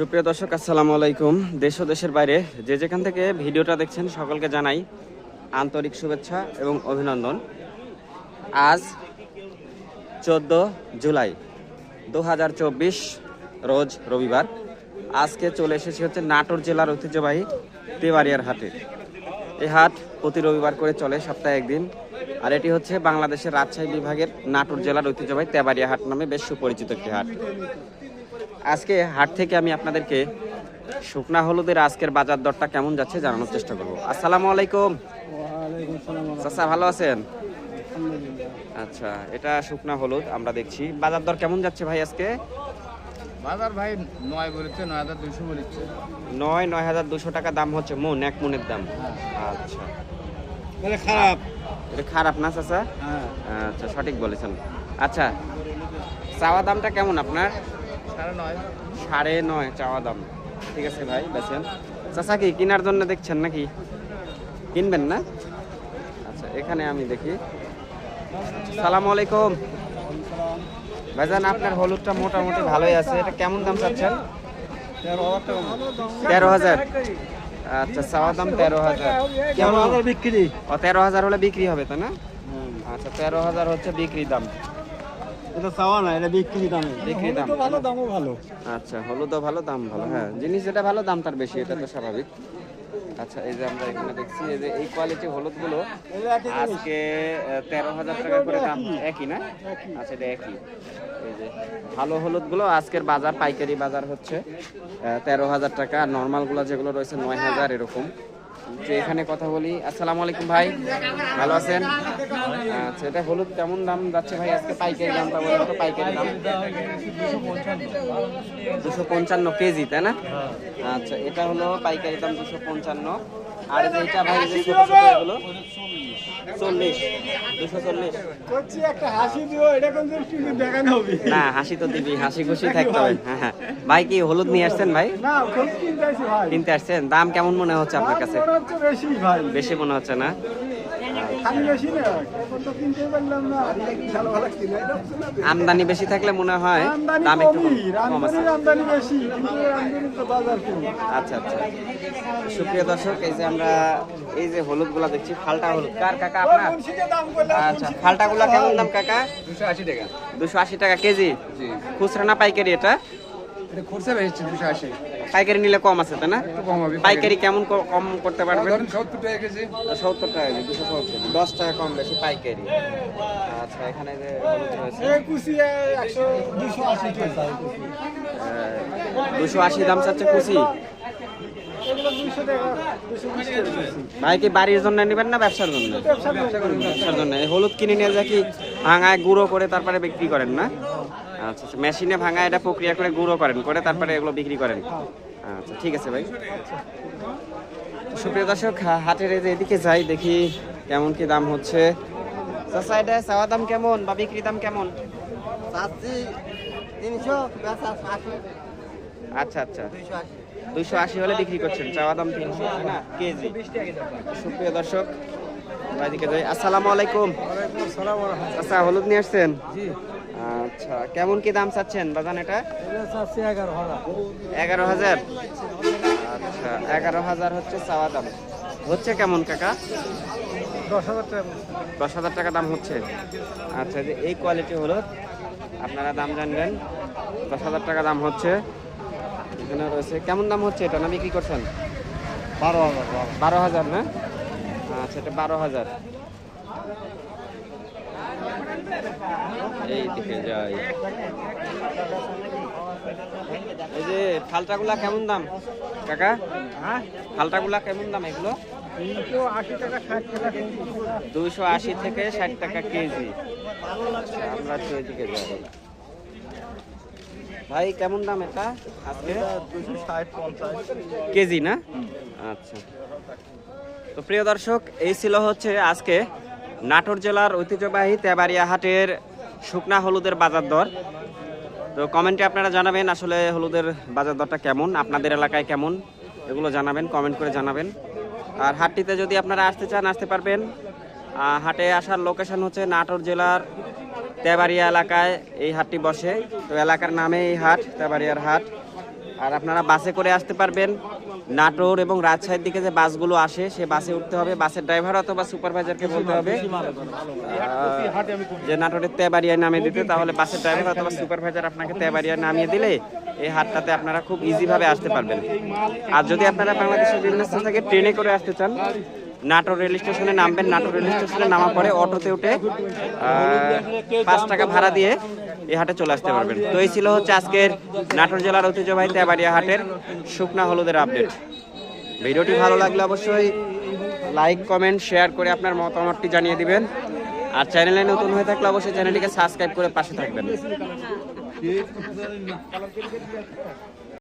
সুপ্রিয় দর্শক, আসসালামু আলাইকুম। দেশ ও দেশের বাইরে যে যেখান থেকে ভিডিওটা দেখছেন, সকলকে জানাই আন্তরিক শুভেচ্ছা এবং অভিনন্দন। আজ চোদ্দ জুলাই দু হাজার চব্বিশ, রোজ রবিবার। আজকে চলে এসেছি হচ্ছে নাটোর জেলার ঐতিহ্যবাহী তেবাড়িয়ার হাটে। এই হাট প্রতি রবিবার করে চলে, সপ্তাহে একদিন। আর এটি হচ্ছে বাংলাদেশের রাজশাহী বিভাগের নাটোর জেলার ঐতিহ্যবাহী তেবাড়িয়া হাট নামে বেশ সুপরিচিত একটি হাট। আজকে হাট থেকে আমি আপনাদেরকে শুকনা হলুদের আজকের বাজার দরটা কেমন যাচ্ছে জানানোর চেষ্টা করব। আসসালামু আলাইকুম। চাচা ভালো আছেন? আচ্ছা এটা শুকনা হলুদ আমরা দেখছি। বাজার দর কেমন যাচ্ছে ভাই আজকে? বাজার ভাই নয় বলেছে নয় হাজার দুইশো বলেছে। নয় নয় হাজার দুশো টাকা দাম হচ্ছে মন এক মনের দাম। আচ্ছা। মানে খারাপ। এটা খারাপ না চাচা? হ্যাঁ। আচ্ছা সঠিক বলেছেন। আচ্ছা চাওয়া দামটা কেমন আপনার? সাড়ে নয়। সাড়ে নয় চাওয়া দাম। ঠিক আছে ভাই বেছেন চাচা কি কেনার জন্য দেখছেন নাকি? কিনবেন না? আচ্ছা এখানে আমি দেখি। সালাম আলাইকুম। ভাইজান আপনার হলুদটা মোটামুটি ভালোই আছে। এটা কেমন দাম চাচ্ছেন? তেরো হাজার। আচ্ছা চাওয়া দাম তেরো হাজার। কেমন? বিক্রি। ও তেরো হাজার হলে বিক্রি হবে তাই না? আচ্ছা তেরো হাজার হচ্ছে বিক্রি দাম। এটা চাওয়া না এটা বিক্রি দামে। বিক্রি দাম। ভালো দামও ভালো। আচ্ছা হলুদও ভালো দাম ভালো। হ্যাঁ জিনিস যেটা ভালো দাম তার বেশি এটা তো স্বাভাবিক। আচ্ছা এই যে আমরা এখানে দেখছি এই যে এই কোয়ালিটি হলুদগুলো আজকে তেরো হাজার টাকা করে দাম। একই। না? আচ্ছা এটা একই। এই যে ভালো হলুদগুলো আজকের বাজার পাইকারি বাজার হচ্ছে তেরো হাজার টাকা। আর নর্মালগুলো যেগুলো রয়েছে নয় হাজার এরকম। তো এখানে কথা বলি। আসসালামু আলাইকুম ভাই, ভালো আছেন? আচ্ছা এটা হলুদ কেমন দাম যাচ্ছে ভাই? আজকে পাইকারি দামটা বলেন তো, পাইকারি দাম। দুশো পঞ্চান্ন কেজি, তাই না? আচ্ছা এটা হলো পাইকারি দাম দুশো পঞ্চান্ন। আর এইটা ভাই, যে ছোটো ছোটো এগুলো? চল্লিশ দুশো চল্লিশ। না হাসি তো দিবি হাসি খুশি থাকতে হবে। হ্যাঁ হ্যাঁ। ভাই কি হলুদ নিয়ে আসছেন ভাই? কিনতে আসছেন? দাম কেমন মনে হচ্ছে আপনার কাছে? বেশি মনে হচ্ছে না? আমদানি বেশি থাকলে মনে হয় দাম একটু কম- আছে। আচ্ছা আচ্ছা। সুপ্রিয় দর্শক এই যে আমরা এই যে হলুদগুলা দেখছি ফালটা হলুদ। কার কাকা আপনার? দাম করলে আচ্ছা ফালটা গুলা কেমন দাম কাকা? দুশো আশি টাকা। দুশো আশি টাকা কেজি? জি। খুচরা না পাইকারি এটা? এটা বেশি দুশো আশি। পাইকারি নিলে কম আছে তাই না? পাইকারি। কেমন কম করতে পারবেন? সত্তর টাকা কেজি। সত্তর টাকা কেজি দুশো সত্তর। দশ টাকা কম বেশি পাইকারি। আচ্ছা এখানে যে দুশো আশি দাম চাচ্ছে কুচি এগুলো দুশো টাকা দুশো বিশ টাকা বেশি। ভাই কি বাড়ির জন্য নেবেন না ব্যবসার জন্য। ব্যবসার জন্য। এই হলুদ কিনে নিয়ে যা কি ভাঙায় গুঁড়ো করে তারপরে বিক্রি করেন না? আচ্ছা আচ্ছা মেশিনে ভাঙায় এটা প্রক্রিয়া করে গুঁড়ো করেন করে তারপরে এগুলো বিক্রি করেন। আচ্ছা ঠিক আছে ভাই। সুপ্রিয় দর্শক হাটের যে এদিকে যাই দেখি কেমন কি দাম হচ্ছে। চাচা এটা চাওয়া দাম কেমন বা বিক্রি দাম কেমন? তিনশো আচ্ছা আচ্ছা। দুইশো আশি হলে বিক্রি করছেন চাওয়া দাম তিনশো না? কেজি। সুপ্রিয় দর্শক যাই। আসসালামু আলাইকুম। আচ্ছা হলুদ নিয়ে আসছেন? আচ্ছা কেমন কি দাম চাচ্ছেন বাজান এটা? এগারো হাজার। আচ্ছা এগারো হাজার হচ্ছে চাওয়া দাম। হচ্ছে কেমন কাকা? দশ হাজার টাকা। দাম হচ্ছে। আচ্ছা যে এই কোয়ালিটি হলো আপনারা দাম জানবেন। দশ হাজার টাকা দাম হচ্ছে। এখানে রয়েছে। কেমন দাম হচ্ছে এটা? না বিক্রি করছেন? বারো হাজার বারো হাজার। না? আচ্ছা এটা বারো হাজার। এই দিকে যাই। এই যে ফালটাগুলা কেমন দাম? কাকা? হ্যাঁ? ফালটাগুলা কেমন দাম এগুলো? দুইশো আশি থেকে ষাট টাকা কেজি। আচ্ছা, আমরা তো এদিকে যাব ভাই কেমন দাম এটা? আজকে? কেজি না? আচ্ছা। তো প্রিয় দর্শক এই ছিল হচ্ছে আজকে নাটোর জেলার ঐতিহ্যবাহী তেবাড়িয়া হাটের শুকনা হলুদের বাজার দর। তো কমেন্টে আপনারা জানাবেন আসলে হলুদের বাজার দরটা কেমন আপনাদের এলাকায় কেমন এগুলো জানাবেন কমেন্ট করে জানাবেন। আর হাটটিতে যদি আপনারা আসতে চান আসতে পারবেন। হাটে আসার লোকেশন হচ্ছে নাটোর জেলার তেবাড়িয়া এলাকায় এই হাটটি বসে। তো এলাকার নামে এই হাট, তেবাড়িয়ার হাট। আর আপনারা বাসে করে আসতে পারবেন। নাটোর এবং রাজশাহীর দিকে যে বাসগুলো আসে, সে বাসে উঠতে হবে। বাসের ড্রাইভার অথবা সুপারভাইজারকে বলতে হবে। যে নাটোরের তেবাড়িয়ায় নামিয়ে দিতে, তাহলে বাসের ড্রাইভার অথবা সুপারভাইজার আপনাকে তেবাড়িয়ায় নামিয়ে দিলে এই হাটটাতে আপনারা খুব ইজিভাবে আসতে পারবেন। আর যদি আপনারা বাংলাদেশের বিভিন্ন স্থান থেকে ট্রেনে করে আসতে চান নাটোর রেল স্টেশনে নামবেন। নাটোর রেল স্টেশনে নামা পরে অটোতে উঠে পাঁচ টাকা ভাড়া দিয়ে এই হাটে চলে আসতে পারবেন। তো এই ছিল হচ্ছে আজকের নাটোর জেলার ঐতিহ্যবাহী তেবাড়িয়া হাটের শুকনা হলুদের আপডেট। ভিডিওটি ভালো লাগলে অবশ্যই লাইক, কমেন্ট, শেয়ার করে আপনার মতামতটি জানিয়ে দিবেন। আর চ্যানেলে নতুন হয়ে থাকলে অবশ্যই চ্যানেলটিকে সাবস্ক্রাইব করে পাশে থাকবেন।